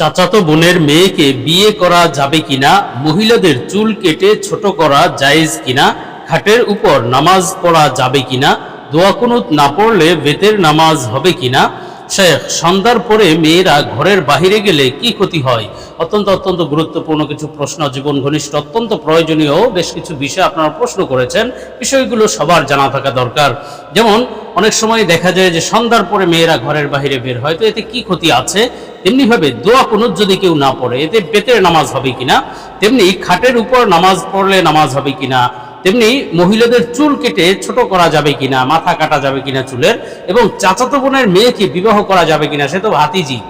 চাচাতো বোনের মেয়েকে বিয়ে করা যাবে কিনা, মহিলাদের চুল কেটে ছোট করা জায়েজ কিনা, খাটের উপর নামাজ পড়া যাবে কিনা, দোয়া কুনুত না পড়লে বেতের নামাজ হবে কিনা? শেখ, সন্ধ্যার পরে মেয়েরা ঘরের বাহিরে গেলে কি ক্ষতি হয়? অত্যন্ত অত্যন্ত গুরুত্বপূর্ণ কিছু প্রশ্ন, জীবন ঘনিষ্ঠ, অত্যন্ত প্রয়োজনীয় বেশ কিছু বিষয় আপনারা প্রশ্ন করেছেন, বিষয়গুলো সবার জানা থাকা দরকার। যেমন, অনেক সময় দেখা যায় যে সন্ধ্যার পরে মেয়েরা ঘরের বাইরে বের হয়, তো এতে কি ক্ষতি আছে? তেমনিভাবে দোয়া কুনুত যদি কেউ না পড়ে, এতে বেতের নামাজ হবে কিনা, তেমনি খাটের উপর নামাজ পড়লে নামাজ হবে কিনা, তেমনি মহিলাদের চুল কেটে ছোট করা যাবে কিনা, মাথা কাটা যাবে কিনা চুলের, এবং চাচাতো বোনের মেয়েকে বিবাহ করা যাবে কিনা, সে তো ভাতিজি।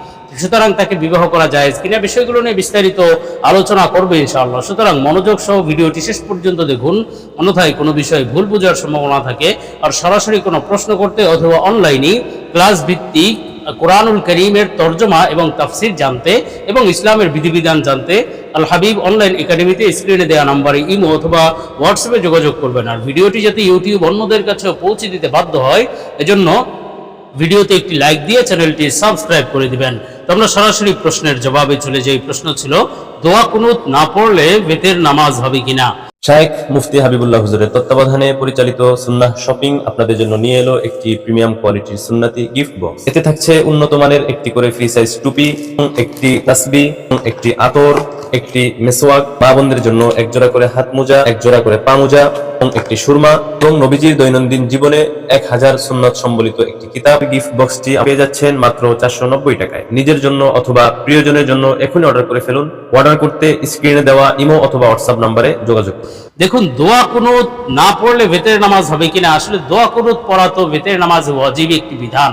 সুতরাং তাকে বিবাহ করা যায় কিনা, বিষয়গুলো নিয়ে বিস্তারিত আলোচনা করবে ইনশাআল্লাহ। সুতরাং মনোযোগ সহ ভিডিওটি শেষ পর্যন্ত দেখুন, অন্যথায় কোনো বিষয়ে ভুল বোঝার সম্ভাবনা থাকে, আর সরাসরি কোনো প্রশ্ন করতে অথবা অনলাইনে ক্লাস ভিত্তিক কোরআনুল করিমের তর্জমা এবং তাফসির জানতে এবং ইসলামের বিধিবিধান জানতে আল হাবিব অনলাইন একাডেমিতে স্ক্রিনে দেওয়া নম্বরে ইমো অথবা হোয়াটসঅ্যাপে যোগাযোগ করবেন। আর ভিডিওটি যাতে ইউটিউব অন্যদের কাছে পৌঁছে দিতে বাধ্য হয়, এজন্য ভিডিওতে একটি লাইক দিয়ে চ্যানেলটি সাবস্ক্রাইব করে দিবেন। তো আমরা সরাসরি প্রশ্নের জবাবে চলে যাই। প্রশ্ন ছিল, দোয়া কুনুত না পড়লে বেতের নামাজ হবে কিনা? শায়েখ মুফতি হাবিবুল্লাহ হুজুরের তত্ত্বাবধানে পরিচালিত সুন্নাহ শপিং আপনাদের জন্য নিয়ে এলো একটি প্রিমিয়াম কোয়ালিটির সুন্নাতি গিফট বক্স। এতে থাকছে উন্নত মানের একটি করে ফ্রি সাইজ টুপি, একটি তাসবি, একটি আতর একটি মেসোয়াক মা বোনদের জন্য এক জোড়া করে হাত মোজা এক জোড়া করে পা মোজা এবং একটি সুরমা এবং নবীজির দৈনন্দিন জীবনে এক হাজার সুন্নত সম্বলিত একটি কিতাব। গিফট বক্সটি পেয়ে যাচ্ছেন মাত্র চারশো নব্বই টাকায়। নিজের জন্য অথবা প্রিয়জনের জন্য এখনই অর্ডার করে ফেলুন। অর্ডার করতে স্ক্রিনে দেওয়া ইমো অথবা হোয়াটসঅ্যাপ নম্বরে যোগাযোগ করুন। দেখুন, দোয়া কুনুত না পড়লে বেতের নামাজ হবে কিনা? আসলে দোয়া কুনুত পড়া তো বেতের নামাজ ওয়াজিব একটি বিধান।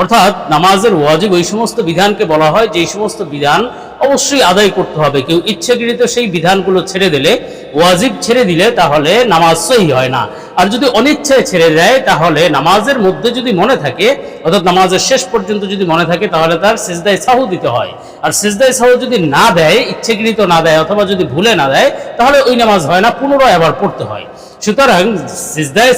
অর্থাৎ নামাজের ওয়াজিব ওই সমস্ত বিধানকে বলা হয়, যে সমস্ত বিধান অবশ্যই আদায় করতে হবে। কেউ ইচ্ছাকৃত সেই বিধানগুলো ছেড়ে দিলে, ওয়াজিব ছেড়ে দিলে তাহলে নামাজ সহি হয় না। আর যদি অনিচ্ছায় ছেড়ে দেয়, তাহলে নামাজের মধ্যে যদি মনে থাকে, অর্থাৎ নামাজের শেষ পর্যন্ত যদি মনে থাকে, তাহলে তার সিজদায় সাহু দিতে হয়। আর সিজদায় সাহু যদি না দেয়, ইচ্ছাকৃত না দেয়, অথবা যদি ভুলে না দেয়, তাহলে ওই নামাজ হয় না, পুনরায় আবার পড়তে হয়। সুতরাং সিজদায়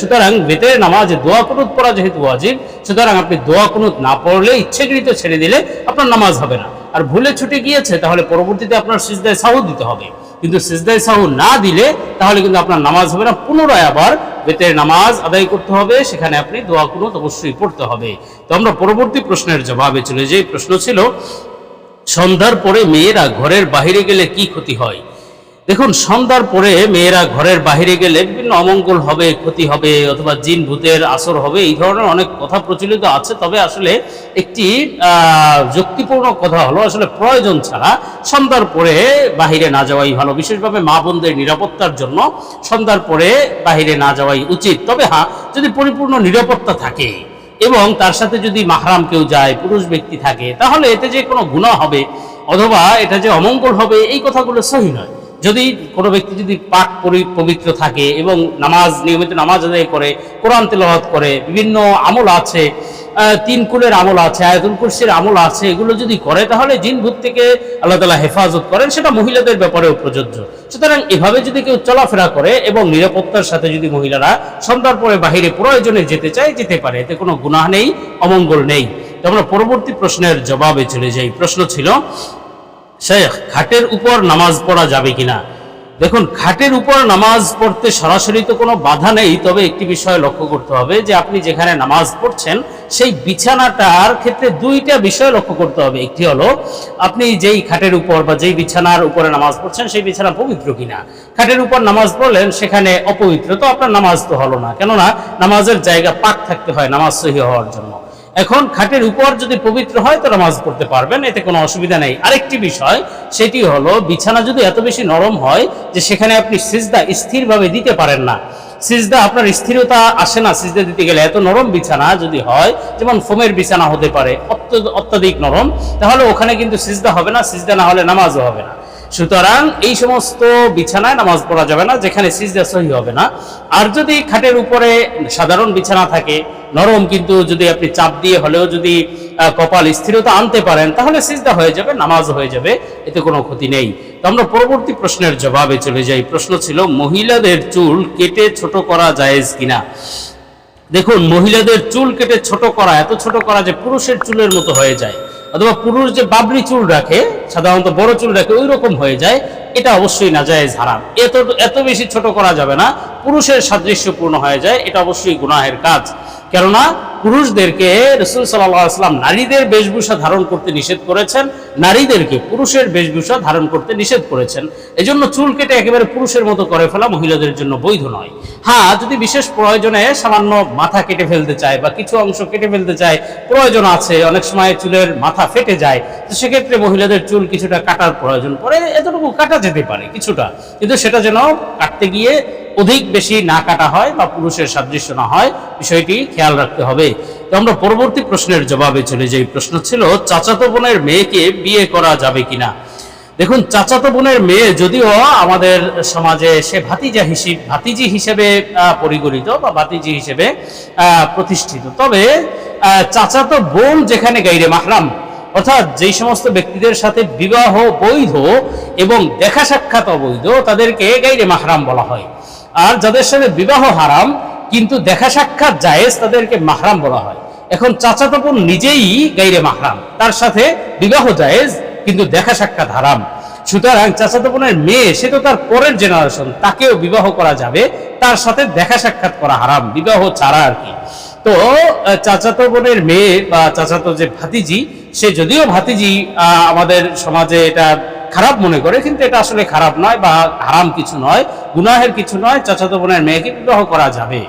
সুতরাং বেতের নামাজে দোয়া কুনুত পড়া যেহেতু ওয়াজিব, সুতরাং আপনি দোয়া কুনুত না পড়লে, ইচ্ছাকৃত ছেড়ে দিলে আপনার নামাজ হবে না। আর ভুলে ছুটে গিয়েছে, তাহলে পরবর্তীতে আপনার সিজদায় সাহু দিতে হবে। কিন্তু সিজদায় সাহু না দিলে, তাহলে কিন্তু আপনার নামাজ হবে না। পুনরায় আবার বেতের নামাজ আদায় করতে হবে, সেখানে আপনি দোয়া কুনুত অবশ্যই পড়তে হবে। তো আমরা পরবর্তী প্রশ্নের জবাবে চলে যে প্রশ্ন ছিল, সন্ধ্যার পরে মেয়েরা ঘরের বাহিরে গেলে কি ক্ষতি হয়? দেখুন, সন্ধ্যার পরে মেয়েরা ঘরের বাইরে গেলে বিভিন্ন অমঙ্গল হবে, ক্ষতি হবে, অথবা জিন ভূতের আসর হবে, এই ধরনের অনেক কথা প্রচলিত আছে। তবে আসলে একটি যুক্তিপূর্ণ কথা হলো, আসলে প্রয়োজন ছাড়া সন্ধ্যার পরে বাহিরে না যাওয়াই ভালো। বিশেষভাবে মা বোনদের নিরাপত্তার জন্য সন্ধ্যার পরে বাহিরে না যাওয়াই উচিত। তবে হ্যাঁ যদি পরিপূর্ণ নিরাপত্তা থাকে এবং তার সাথে যদি মাহরাম কেউ যায়, পুরুষ ব্যক্তি থাকে, তাহলে এতে যে কোনো গুণা হবে, অথবা এটা যে অমঙ্গল হবে, এই কথাগুলো সহি নয়। যদি কোনো ব্যক্তি যদি পাক পরি- পবিত্র থাকে এবং নামাজ, নিয়মিত নামাজ আদায় করে, কোরআন তেলাওয়াত করে, বিভিন্ন আমল আছে তিন কুলের আমল আছে, আয়াতুল কুরসির আমল আছে, এগুলো যদি করে, তাহলে জিন ভূত থেকে আল্লাহ তালা হেফাজত করেন, সেটা মহিলাদের ব্যাপারেও প্রযোজ্য। সুতরাং এভাবে যদি কেউ চলাফেরা করে এবং নিরাপত্তার সাথে যদি মহিলারা সন্ধ্যার পরে বাহিরে প্রয়োজনে যেতে চায়, যেতে পারে। এতে কোনো গুনাহ নেই, অমঙ্গল নেই। আমরা পরবর্তী প্রশ্নের জবাবে চলে যাই। প্রশ্ন ছিল শেখ খাটের উপর নামাজ পড়া যাবে কিনা? দেখুন খাটের উপর নামাজ পড়তে সরাসরি তো কোনো বাধা নেই, তবে একটি বিষয় লক্ষ্য করতে হবে যে আপনি যেখানে নামাজ পড়ছেন, সেই বিছানাটার ক্ষেত্রে দুইটা বিষয় লক্ষ্য করতে হবে। একটি হলো, আপনি যেই খাটের উপর বা যেই বিছানার উপরে নামাজ পড়ছেন, সেই বিছানা পবিত্র কিনা? খাটের উপর নামাজ পড়লেন, সেখানে অপবিত্র, তো আপনার নামাজ তো হলো না। কেননা, নামাজের জায়গা পাক থাকতে হয়, নামাজ সহি হওয়ার জন্য। এখন খাটের উপর যদি পবিত্র হয় তো নামাজ পড়তে পারবেন, এতে কোনো অসুবিধা নেই। আরেকটি বিষয়, সেটি হলো বিছানা যদি এত বেশি নরম হয় যে সেখানে আপনি সিজদা স্থিরভাবে দিতে পারেন না। সিজদা আপনার স্থিরতা আসে না, সিজদা দিতে গেলে এত নরম বিছানা যদি হয়, যেমন ফোমের বিছানা হতে পারে, অত্য- অত্যাধিক নরম, তাহলে ওখানে কিন্তু সিজদা হবে না, সিজদা না হলে নামাজও হবে না। সুতরাং এই সমস্ত বিছানায় নামাজ পড়া যাবে না, যেখানে সিজদা সহি হবে না। আর যদি খাটের উপরে সাধারণ বিছানা থাকে, নরম কিন্তু যদি আপনি চাপ দিয়ে হলেও যদি কপাল স্থিরতা আনতে পারেন, তাহলে সিজদা হয়ে যাবে, নামাজ হয়ে যাবে, এতে কোনো ক্ষতি নেই। তো আমরা পরবর্তী প্রশ্নের জবাবে চলে যাই। প্রশ্ন ছিল, মহিলাদের চুল কেটে ছোট করা জায়েজ কিনা? দেখুন, মহিলাদের চুল কেটে ছোট করা, এত ছোট করা যে পুরুষের চুলের মতো হয়ে যায়। অথবা পুরুষ যে বাবরি চুল রাখে, সাধারণত বড় চুল রাখে ওই রকম হয়ে যায়, এটা অবশ্যই না যায় হারাম। এত এত বেশি ছোট করা যাবে না, পুরুষের সাদৃশ্যপূর্ণ হয়ে যায়, এটা অবশ্যই গুনাহের কাজ। কেননা পুরুষদেরকে রসুল সাল্লাম নারীদের বেশভূষা ধারণ করতে নিষেধ করেছেন, নারীদেরকে পুরুষের বেশভূষা ধারণ করতে নিষেধ করেছেন। এজন্য চুল কেটে একেবারে পুরুষের মতো করে ফেলা মহিলাদের জন্য বৈধ নয়। হ্যাঁ যদি বিশেষ প্রয়োজনে সামান্য মাথা কেটে ফেলতে চায় বা কিছু অংশ কেটে ফেলতে চায়, প্রয়োজন আছে, অনেক সময় চুলের মাথা ফেটে যায়, তো সেক্ষেত্রে মহিলাদের চুল কিছুটা কাটার প্রয়োজন পড়ে। এতটুকু কাটা যেতে পারে, কিছুটা। কিন্তু সেটা যেন কাটতে গিয়ে অধিক বেশি না কাটা হয় বা পুরুষের সাদৃশ্য না হয়, বিষয়টি খেয়াল রাখতে হবে। তো আমরা পরবর্তী প্রশ্নের জবাবে চলে যাই। প্রশ্ন ছিল, চাচাতো বোনের মেয়েকে বিয়ে করা যাবে কিনা? দেখুন, চাচাতো বোনের মেয়ে যদিও আমাদের সমাজে সে ভাতিজা হিসেবে, ভাতিজি হিসেবে পরিগণিত বা ভাতিজি হিসেবে প্রতিষ্ঠিত। তবে চাচাতো বোন যেখানে গাইরে মাহরাম, অর্থাৎ যেই সমস্ত ব্যক্তিদের সাথে বিবাহ বৈধ এবং দেখা সাক্ষাৎ অবৈধ, তাদেরকে গাইরে মাহরাম বলা হয়। আর যাদের সাথে বিবাহ হারাম, কিন্তু দেখা সাক্ষাৎ জায়েজ তাদেরকে মাহরাম বলা হয়। এখন চাচাতো বোন নিজেই গাইরে মাহরাম। তার সাথে বিবাহ জায়েজ, কিন্তু দেখা সাক্ষাৎ হারাম। সুতরাং চাচাতো বোনের মেয়ে, সে তো তার পরের জেনারেশন তাকেও বিবাহ করা যাবে। তার সাথে দেখা সাক্ষাৎ করা হারাম। বিবাহ ছাড়া আর কি। তো চাচাতো বোনের মেয়ে বা চাচাতো যে ভাতিজি, সে যদিও ভাতিজি আমাদের সমাজে এটা খারাপ মনে করে, কিন্তু এটা আসলে খারাপ নয় বা হারাম কিছু নয়, গুনাহের কিছু নয়, চাচাতো বোনের মেয়েকে বিবাহ করা যাবে।